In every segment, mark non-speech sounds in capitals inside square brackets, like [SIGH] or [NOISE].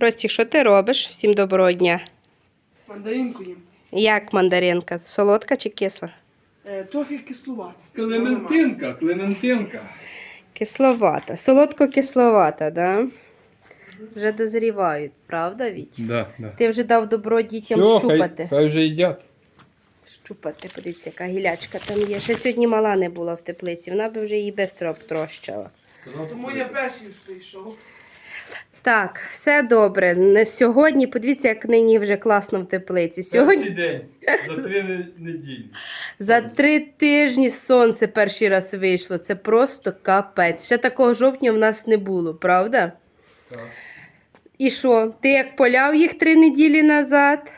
Рості, що ти робиш? Всім доброго дня. Мандаринку їм. Як мандаринка? Солодка чи кисла? Е, трохи кислувати. Клементинка, Клементинка. Кисловата. Солодко-кисловата, да? Вже дозрівають, правда, Віть? Да, да. Ти вже дав добро дітям Всьо, щупати. Хай, хай вже їдять. Щупати, подивіться, яка гілячка там є. Ще сьогодні мала не була в теплиці, вона би вже її бистро обтрощила. Тому я перший прийшов. Так, все добре. Не Сьогодні, подивіться, як нині вже класно в теплиці. Сьогодні Перший день за три не- неділі. за три тижні сонце перший раз вийшло. Це просто капець. Ще такого жовтня в нас не було, правда? Так. І що? Ти як поляв їх три неділі назад?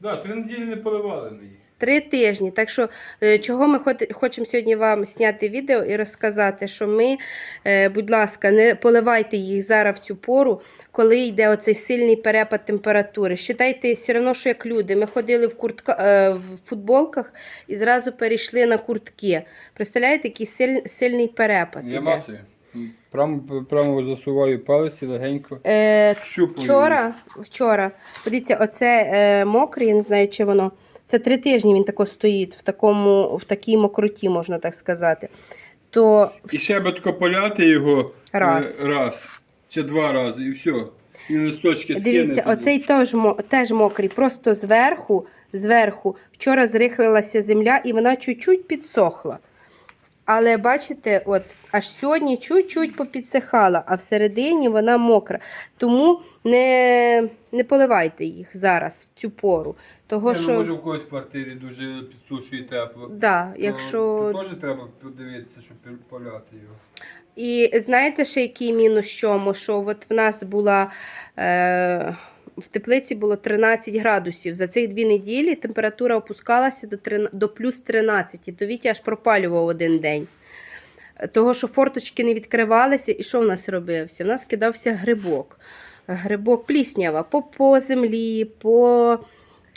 Да, три неділі не поливали ми їх. Три тижні. Так що, е, чого ми хочемо сьогодні вам зняти відео і розказати, що ми, е, будь ласка, не поливайте їх зараз в цю пору, коли йде оцей сильний перепад температури. Считайте, все одно, що як люди. Ми ходили в, куртка, е, в футболках і зразу перейшли на куртки. Представляєте, який силь, сильний перепад. Я? Прямо, прямо засуваю палець і легенько Е, щупаю. Вчора, вчора, подивіться, оце е, мокрий, я не знаю, чи воно. Це три тижні він тако стоїть в такому, в такій мокроті, можна так сказати. То І ще би тако поляти його Раз. е, раз чи два рази, і все. І листочки дивіться, тоді. оцей теж, теж мокрий, просто зверху, зверху. Вчора зрихлилася земля і вона чуть-чуть підсохла. Але бачите, от аж сьогодні чуть-чуть попідсихала, а всередині вона мокра. Тому не, не поливайте їх зараз в цю пору. Того, Ні, ну, що... може в когось в квартирі дуже підсушує тепло. Да, То якщо... тут теж треба подивитися, щоб поляти його. І знаєте, ще який мінус чому? Що от в нас була е, в теплиці було 13 градусів. За цих дві неділі температура опускалася до, 13 до плюс 13. То Вітя аж пропалював один день. Того, що форточки не відкривалися, і що в нас робився? В нас кидався грибок. Грибок пліснява по, по землі, по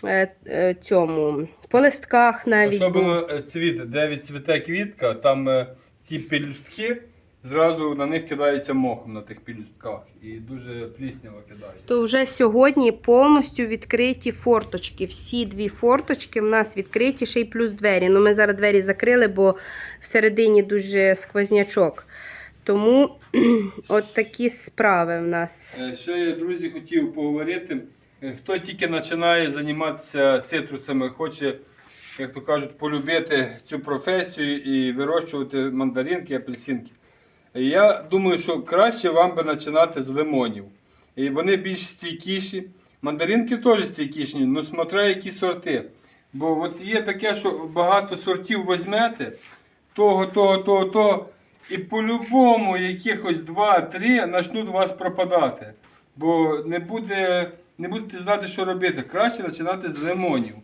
е, е, цьому, по листках навіть. Особливо е, цвіт, де відцвіте квітка, там е, ті пелюстки, зразу на них кидається мохом на тих пелюстках. І дуже плісняво кидається. то вже сьогодні повністю відкриті форточки. Всі дві форточки в нас відкриті, ще й плюс двері. Ну, ми зараз двері закрили, бо всередині дуже сквознячок. Тому [CLEARS THROAT] от такі справи в нас. Е, Ще я, друзі, хотів поговорити. Е, Хто тільки починає займатися цитрусами, хоче, як то кажуть, полюбити цю професію і вирощувати мандаринки, апельсинки. Я думаю, що краще вам би починати з лимонів. І вони більш стійкіші. Мандаринки теж стійкіші, але смотря які сорти. Бо от є таке, що багато сортів візьмете, того, того, того, того, і по-любому якихось 2-3 почнуть у вас пропадати. Бо не, буде, не будете знати, що робити. Краще починати з лимонів.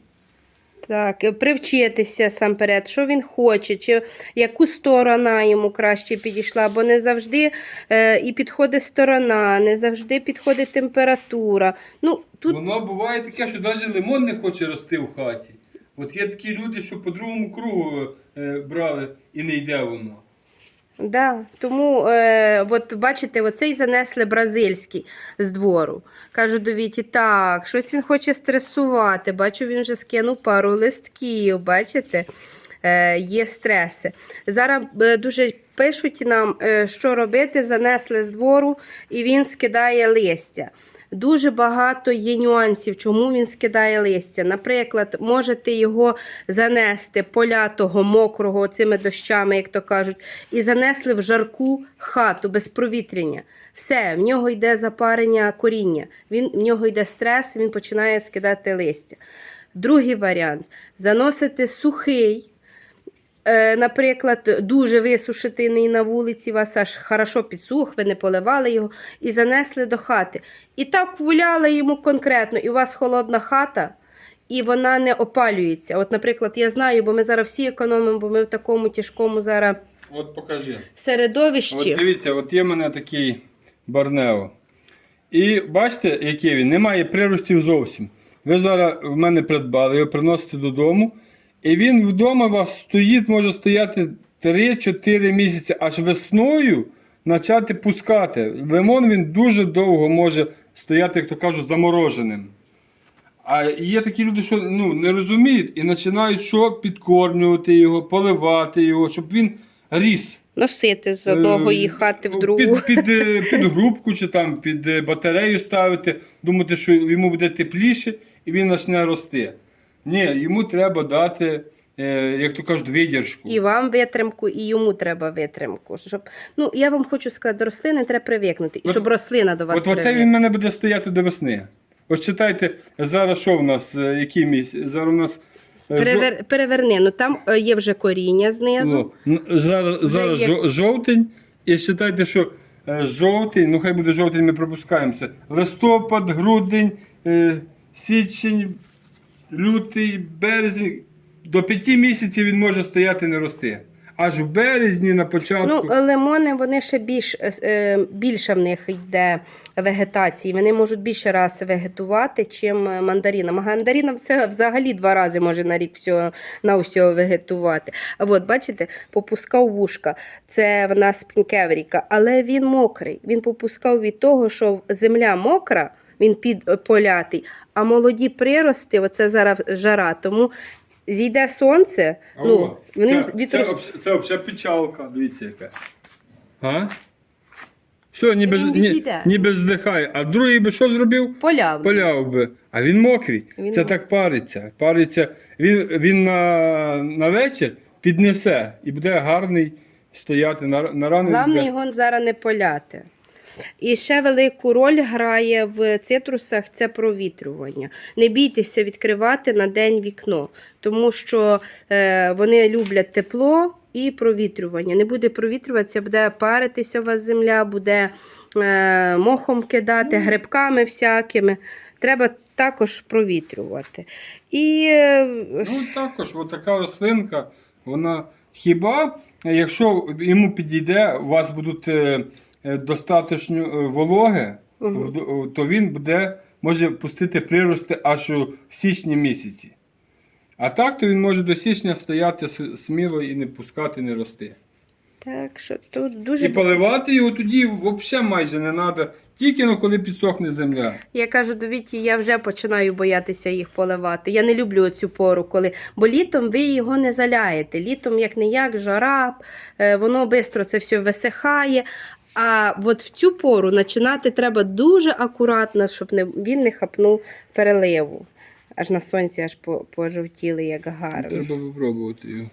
Так, е, привчитися сам перед, що він хоче, чи яку сторона йому краще підійшла, бо не завжди е, і підходить сторона, не завжди підходить температура. Ну, тут Воно буває таке, що навіть лимон не хоче рости в хаті. От є такі люди, що по другому кругу е, брали і не йде воно. Да, тому, е, от бачите, оцей занесли бразильський з двору. Кажу до Віті, так, щось він хоче стресувати. Бачу, він вже скинув пару листків, бачите, е, є стреси. Зараз е, дуже пишуть нам, е, що робити, занесли з двору, і він скидає листя. Дуже багато є нюансів, чому він скидає листя. Наприклад, можете його занести полятого, мокрого цими дощами, як то кажуть, і занесли в жарку хату без провітрення. Все, в нього йде запарення коріння, він, в нього йде стрес, він починає скидати листя. Другий варіант заносити сухий. Е, Наприклад, дуже висушений на вулиці, вас аж хорошо підсух, ви не поливали його і занесли до хати. І так вуляли йому конкретно, і у вас холодна хата, і вона не опалюється. От, наприклад, я знаю, бо ми зараз всі економимо, бо ми в такому тяжкому зараз От покажи. середовищі. От дивіться, от є в мене такий барнео. І бачите, який він? Немає приростів зовсім. Ви зараз в мене придбали, його приносите додому. І він вдома у вас стоїть, може стояти 3-4 місяці, аж весною почати пускати. Лимон він дуже довго може стояти, як то кажуть, замороженим. А є такі люди, що ну, не розуміють і починають що підкормлювати його, поливати його, щоб він ріс. Носити з Е, хати в ну, другу. Під, під, е, під грубку чи там під е, батарею ставити, думати, що йому буде тепліше і він почне рости. Ні, йому треба дати, е, як то кажуть, видержку. І вам витримку, і йому треба витримку. Щоб... Ну, я вам хочу сказати, до рослини треба привикнути, і От- щоб рослина до вас От оце привикла. він в мене буде стояти до весни. Ось читайте, зараз що в нас, е, який місяць? Зараз у нас. е, жо- Перевер... Переверни, ну там е, є вже коріння знизу. Ну, н- зараз зараз є- жо- жовтень, і вважайте, що е, жовтень, ну хай буде жовтень, ми пропускаємося. Листопад, грудень, е, січень, лютий, березень. До п'яти місяців він може стояти не рости. Аж в березні на Ну, початку. е, лимони вони ще більш е, е, більше в них йде вегетації. Вони можуть більше раз вегетувати, чим мандаріна. Мандаріна це взагалі два рази може на рік всього, на всього вегетувати. А от бачите, попускав вушка. Це в нас пінкевріка, але він мокрий. Він попускав від того, що земля мокра, він під полятий, а молоді прирости, оце зараз жара. Тому зійде сонце, А ну, о, вони це, від це, об- це взагалі печалка, дивіться яка. А? Все, ніби, Він ні, відійде. ніби здихає. А другий би що зробив? поляв. Поляв би. А він мокрий. Він це мокрий. так париться. Париться. Він, він на, на вечір піднесе і буде гарний стояти на, на ранок. Головне його зараз не поляти. І ще велику роль грає в цитрусах це провітрювання. Не бійтеся відкривати на день вікно, тому що е, вони люблять тепло і провітрювання. Не буде провітрюватися, буде паритися у вас земля, буде е, мохом кидати, грибками всякими. Треба також провітрювати. І е, Ну також, така рослинка, вона хіба, якщо йому підійде, у вас будуть достатньо е, вологи, Мгм. в- то він буде, може пустити прирости аж у січні місяці. А так, то він може до січня стояти сміло і не пускати, не рости. так що тут дуже І поливати його тоді взагалі майже не треба, тільки ну, коли підсохне земля. Я кажу до Віті, я вже починаю боятися їх поливати. Я не люблю цю пору, коли. Бо літом ви його не заляєте. Літом, як не як, жара, е, воно швидко це все висихає. А от в цю пору починати треба дуже акуратно, щоб не, він не хапнув переливу. Аж на сонці аж по- пожовтіли, як гарно. Треба випробувати його.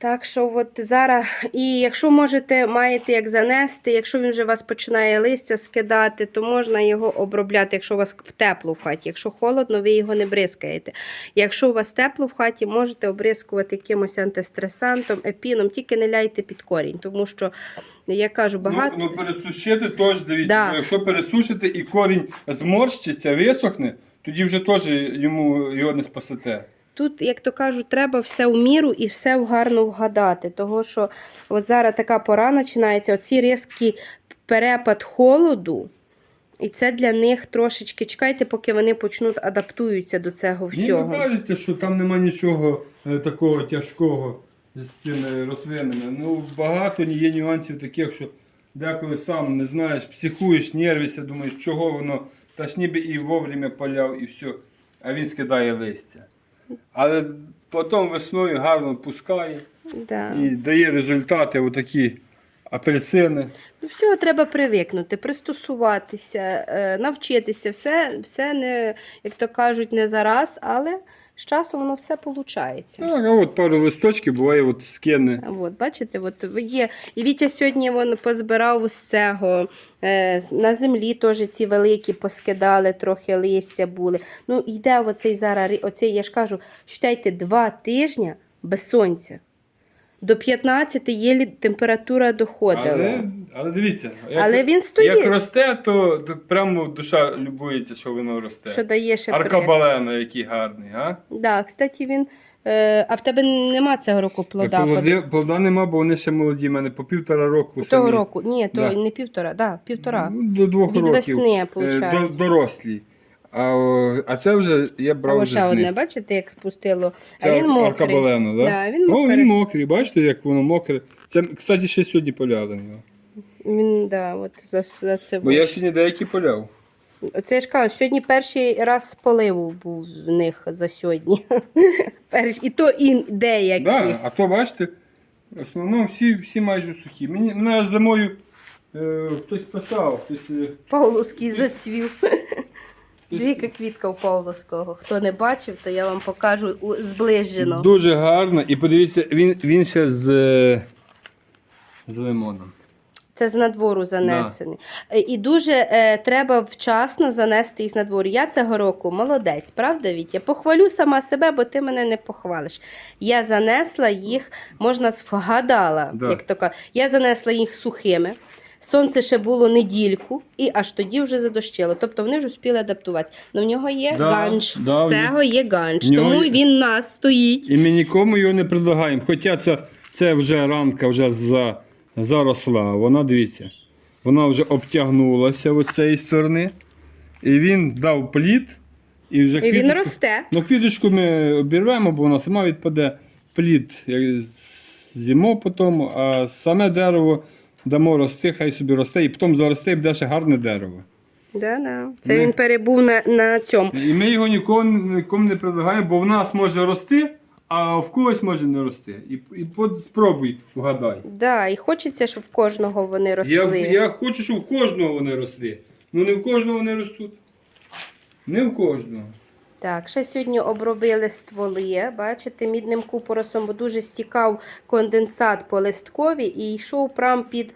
Так що от зараз, і якщо можете, маєте як занести, якщо він вже у вас починає листя скидати, то можна його обробляти, якщо у вас в тепло в хаті. Якщо холодно, ви його не бризкаєте. Якщо у вас тепло в хаті, можете обризкувати якимось антистресантом, епіном, тільки не ляйте під корінь, тому що я кажу, багато. Ну, ну пересушити теж дивіться. Да. якщо пересушити і корінь зморщиться, висохне, тоді вже теж йому його не спасете. Тут, як то кажуть, треба все в міру і все в гарно вгадати. Того, що от зараз така пора починається, оці різкі перепад холоду. І це для них трошечки чекайте, поки вони почнуть адаптуються до цього всього. Мені кажеться, що там нема нічого е, такого тяжкого з цими рослинами. Ну, багато є нюансів таких, що деколи сам не знаєш, психуєш, нервишся, думаєш, чого воно, та ж ніби і вовремя поляв, і все. А він скидає листя. Але потім весною гарно пускає Да. і дає результати отакі апельсини. До всього треба привикнути, пристосуватися, е, навчитися. Все, все не, як то кажуть, не зараз, але з часом воно все виходить. Так, а от пару листочків буває от скини. От, бачите, от є. І Вітя сьогодні він позбирав з цього. Е, на землі теж ці великі поскидали, трохи листя були. Ну, йде оцей зараз, оцей, я ж кажу, читайте, два тижні без сонця. До 15 єлі температура доходила. Але, але дивіться, як, Але він стоїть. як росте, то, то прямо душа любується, що воно росте. Що дає ще при... Аркабалено, який гарний, а? Да, кстати, він. Е, а в тебе нема цього року плода? Плоди, плода нема, бо вони ще молоді. У мене по півтора року. Того самі. року. Ні, то Да. не півтора, да, півтора. Ну, До двох Від років. весни, Е, виходить. до, дорослі. А, о, а це вже я брав вже ще з одне, бачите, як спустило. Це а він мокрий. аркабалено, да? Да, він О, мокрий. він мокрий, бачите, як воно мокре. Це, кстати, ще сьогодні поляли його. Він, да, от за, за це Бо я сьогодні деякі поляв. Оце я ж кажу, сьогодні перший раз поливу був в них за сьогодні. [LAUGHS] Перш- І то і деякі. Да, а то бачите, в основному всі, всі майже сухі. Мені мене зимою е, хтось писав, хтось. е, Павловський зацвів. Дика квітка у Павловського. Хто не бачив, то я вам покажу у- зближено. Дуже гарно. І подивіться, він, він ще з, е, з лимоном. Це з надвору занесений. Е, І дуже е, треба вчасно занести із надвору. Я цього року молодець, правда, Вітя? Похвалю сама себе, бо ти мене не похвалиш. Я занесла їх, можна вгадала, Да. як то кажуть. Я занесла їх сухими. Сонце ще було недільку, і аж тоді вже задощило. Тобто вони вже успіли адаптуватися. Ну в нього є Да, ганч. да, в цього є ганч. в нього Тому є- він нас стоїть. І ми нікому його не предлагаємо. Хоча це, це вже ранка вже за, заросла. Вона, дивіться, вона вже обтягнулася з цієї сторони. І він дав плід. І вже І він квіточку- росте. Ну, квіточку ми обірвемо, бо вона сама відпаде плід як зимо потім, а саме дерево дамо рости, хай собі росте, і потім заросте і буде ще гарне дерево. Да, да. Це Ми- він перебув на, на цьому. І ми його нікому, нікому не предлагаємо, бо в нас може рости, а в когось може не рости. І, і под- спробуй, вгадай. Да, і хочеться, щоб в кожного вони росли. Я, я хочу, щоб в кожного вони росли. Ну не в кожного вони ростуть. Не в кожного. Так, ще сьогодні обробили стволи, бачите, мідним купоросом, дуже стікав конденсат по листкові і йшов прям під,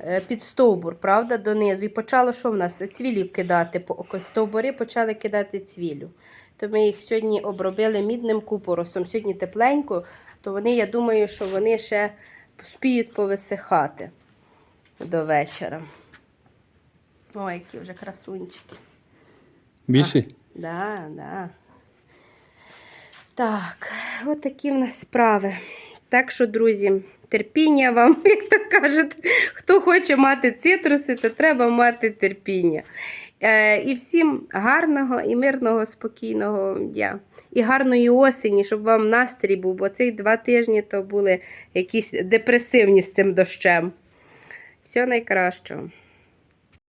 е, під стовбур, правда, донизу. І почало, що в нас? Цвілів кидати. Стовбури почали кидати цвілю. То ми їх сьогодні обробили мідним купоросом. Сьогодні тепленько, то вони, я думаю, що вони ще спіють повисихати до вечора. Ой, які вже красунчики. Більше? Да, да. Так, от такі в нас справи. Так що, друзі, терпіння вам, [LAUGHS] як то кажуть, хто хоче мати цитруси, то треба мати терпіння. Е, і всім гарного і мирного, спокійного дня. І гарної осені, щоб вам настрій був, бо цих два тижні то були якісь депресивні з цим дощем. Всього найкращого.